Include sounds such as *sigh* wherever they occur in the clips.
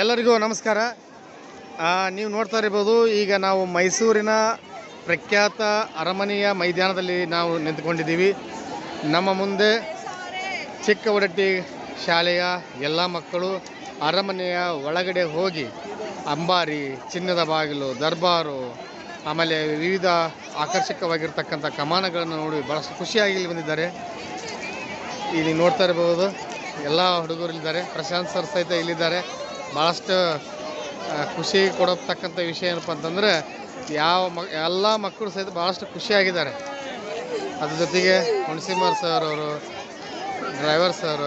ಎಲ್ಲರಿಗೂ ನಮಸ್ಕಾರ. ನೀವು ನೋಡ್ತಾ ಇರ್ಬೋದು, ಈಗ ನಾವು ಮೈಸೂರಿನ ಪ್ರಖ್ಯಾತ ಅರಮನೆಯ ಮೈದಾನದಲ್ಲಿ ನಾವು ನಿಂತ್ಕೊಂಡಿದ್ದೀವಿ. ನಮ್ಮ ಮುಂದೆ ಚಿಕ್ಕ ಒಡಟ್ಟಿ ಶಾಲೆಯ ಎಲ್ಲ ಮಕ್ಕಳು ಅರಮನೆಯ ಒಳಗಡೆ ಹೋಗಿ ಅಂಬಾರಿ, ಚಿನ್ನದ ಬಾಗಿಲು, ದರ್ಬಾರು, ಆಮೇಲೆ ವಿವಿಧ ಆಕರ್ಷಕವಾಗಿರ್ತಕ್ಕಂಥ ಕಮಾನಗಳನ್ನು ನೋಡಿ ಭಾಳಷ್ಟು ಖುಷಿಯಾಗಿ ಇಲ್ಲಿ ಬಂದಿದ್ದಾರೆ. ಇಲ್ಲಿ ನೋಡ್ತಾ ಇರಬಹುದು ಎಲ್ಲ ಹುಡುಗರು ಇಲ್ಲಿದ್ದಾರೆ. ಪ್ರಶಾಂತ್ ಸರ್ ಸಹಿತ ಇಲ್ಲಿದ್ದಾರೆ. ಭಾಳಷ್ಟು ಖುಷಿ ಕೊಡತಕ್ಕಂಥ ವಿಷಯ ಏನಪ್ಪ ಅಂತಂದರೆ, ಯಾವ ಮ, ಎಲ್ಲ ಮಕ್ಕಳು ಸಹಿತ ಭಾಳಷ್ಟು ಖುಷಿಯಾಗಿದ್ದಾರೆ. ಅದ್ರ ಜೊತೆಗೆ ಹುಣಸಿಮಾರ್ ಸರ್ ಅವರು ಡ್ರೈವರ್ ಸರ್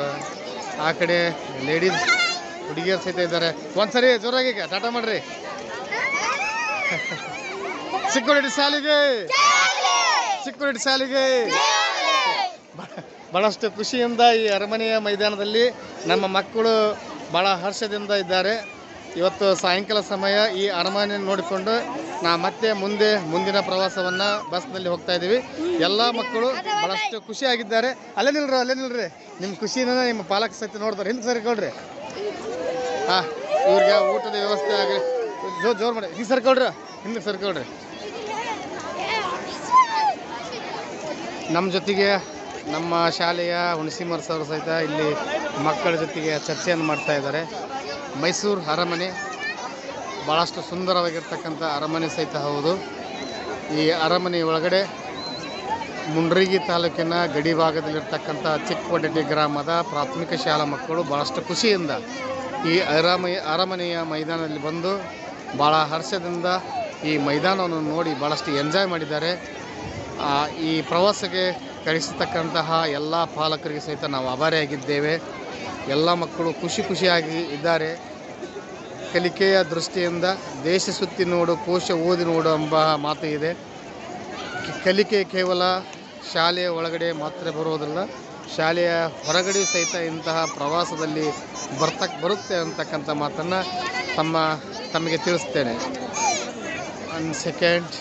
ಆ ಕಡೆ ಲೇಡೀಸ್ ಹುಡುಗಿಯರು ಸಹಿತ ಇದ್ದಾರೆ. ಒಂದ್ಸರಿ ಜೋರಾಗಿ ಟಾಟಾ ಮಾಡ್ರಿ. *laughs* ಸಿಕ್ಯೂರಿಟಿ ಸಾಲಿಗೆ! ಸಿಕ್ಯುರಿಟಿ ಸಾಲಿಗೆ! ಭಾಳಷ್ಟು ಖುಷಿಯಿಂದ ಈ ಅರಮನೆಯ ಮೈದಾನದಲ್ಲಿ ನಮ್ಮ ಮಕ್ಕಳು ಭಾಳ ಹರ್ಷದಿಂದ ಇದ್ದಾರೆ. ಇವತ್ತು ಸಾಯಂಕಾಲ ಸಮಯ ಈ ಅರಮನೆ ನೋಡಿಕೊಂಡು ನಾ ಮತ್ತೆ ಮುಂದೆ ಮುಂದಿನ ಪ್ರವಾಸವನ್ನು ಬಸ್ನಲ್ಲಿ ಹೋಗ್ತಾ ಇದ್ದೀವಿ. ಎಲ್ಲ ಮಕ್ಕಳು ಭಾಳಷ್ಟು ಖುಷಿಯಾಗಿದ್ದಾರೆ. ಅಲ್ಲೇ ನಿಲ್ರಿ ಅಲ್ಲೇ ನಿಲ್ರಿ. ನಿಮ್ಮ ಖುಷಿನ ನಿಮ್ಮ ಪಾಲಕ ಸಹಿತ ನೋಡ್ತಾರೆ. ಹಿಂದೆ ಸರ್ಕೊಳ್ರಿ ಹಾಂ, ಇವ್ರಿಗೆ ಊಟದ ವ್ಯವಸ್ಥೆ ಆಗಲಿ ಜೋರು ಜೋರು ಮಾಡಿ. ಹಿಂಗೆ ಸರ್ಕೊಳ್ರಿ ಹಿಂದೆ ಸರ್ಕೊಳ್ರಿ ನಮ್ಮ ಜೊತೆಗೆ ನಮ್ಮ ಶಾಲೆಯ ಹುಣಸಿಮರ್ ಸರ್ ಸಹಿತ ಇಲ್ಲಿ ಮಕ್ಕಳ ಜೊತೆಗೆ ಚರ್ಚೆಯನ್ನು ಮಾಡ್ತಾ ಇದ್ದಾರೆ. ಮೈಸೂರು ಅರಮನೆ ಭಾಳಷ್ಟು ಸುಂದರವಾಗಿರ್ತಕ್ಕಂಥ ಅರಮನೆ ಸಹಿತ ಹೌದು. ಈ ಅರಮನೆ ಒಳಗಡೆ ಮುಂಡ್ರಿಗಿ ತಾಲೂಕಿನ ಗಡಿ ಭಾಗದಲ್ಲಿರ್ತಕ್ಕಂಥ ಚಿಕ್ಕಪಡೆಡ್ಡಿ ಗ್ರಾಮದ ಪ್ರಾಥಮಿಕ ಶಾಲಾ ಮಕ್ಕಳು ಭಾಳಷ್ಟು ಖುಷಿಯಿಂದ ಈ ಅರಮನೆ ಅರಮನೆಯ ಮೈದಾನದಲ್ಲಿ ಬಂದು ಭಾಳ ಹರ್ಷದಿಂದ ಈ ಮೈದಾನವನ್ನು ನೋಡಿ ಭಾಳಷ್ಟು ಎಂಜಾಯ್ ಮಾಡಿದ್ದಾರೆ. ಈ ಪ್ರವಾಸಕ್ಕೆ ಕಳಿಸತಕ್ಕಂತಹ ಎಲ್ಲ ಪಾಲಕರಿಗೆ ಸಹಿತ ನಾವು ಆಭಾರಿಯಾಗಿದ್ದೇವೆ. ಎಲ್ಲ ಮಕ್ಕಳು ಖುಷಿ ಖುಷಿಯಾಗಿ ಇದ್ದಾರೆ. ಕಲಿಕೆಯ ದೃಷ್ಟಿಯಿಂದ ದೇಶ ಸುತ್ತಿ ನೋಡು ಕೋಶ ಓದಿ ನೋಡು ಎಂಬ ಮಾತು ಇದೆ. ಕಲಿಕೆ ಕೇವಲ ಶಾಲೆಯ ಒಳಗಡೆ ಮಾತ್ರ ಬರುವುದಿಲ್ಲ, ಶಾಲೆಯ ಹೊರಗಡೆ ಸಹಿತ ಇಂತಹ ಪ್ರವಾಸದಲ್ಲಿ ಬರ್ತಕ್ ಬರುತ್ತೆ ಅಂತಕ್ಕಂಥ ಮಾತನ್ನು ತಮ್ಮ ತಮಗೆ ತಿಳಿಸ್ತೇನೆ. ಒಂದು ಸೆಕೆಂಡ್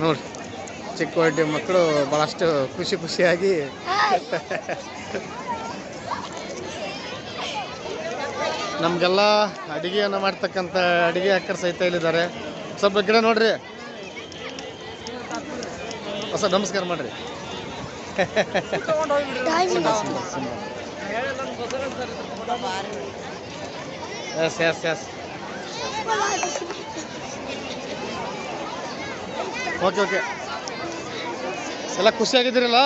ನೋಡಿ. ಚಿಕ್ಕ ಹೊಡ್ಡಿ ಮಕ್ಕಳು ಭಾಳಷ್ಟು ಖುಷಿ ಖುಷಿಯಾಗಿ ನಮಗೆಲ್ಲ ಅಡುಗೆಯನ್ನು ಮಾಡ್ತಕ್ಕಂಥ ಅಡುಗೆ ಹಾಕರ್ ಸಹಿತ ಇಲ್ಲಿದ್ದಾರೆ. ಸ್ವಲ್ಪ ಗಿಡ ನೋಡ್ರಿ. ಹೊಸ ನಮಸ್ಕಾರ ಮಾಡ್ರಿ. Yes yes yes okay okay ಎಲ್ಲ ಖುಷಿಯಾಗಿದ್ದೀರಲ್ಲ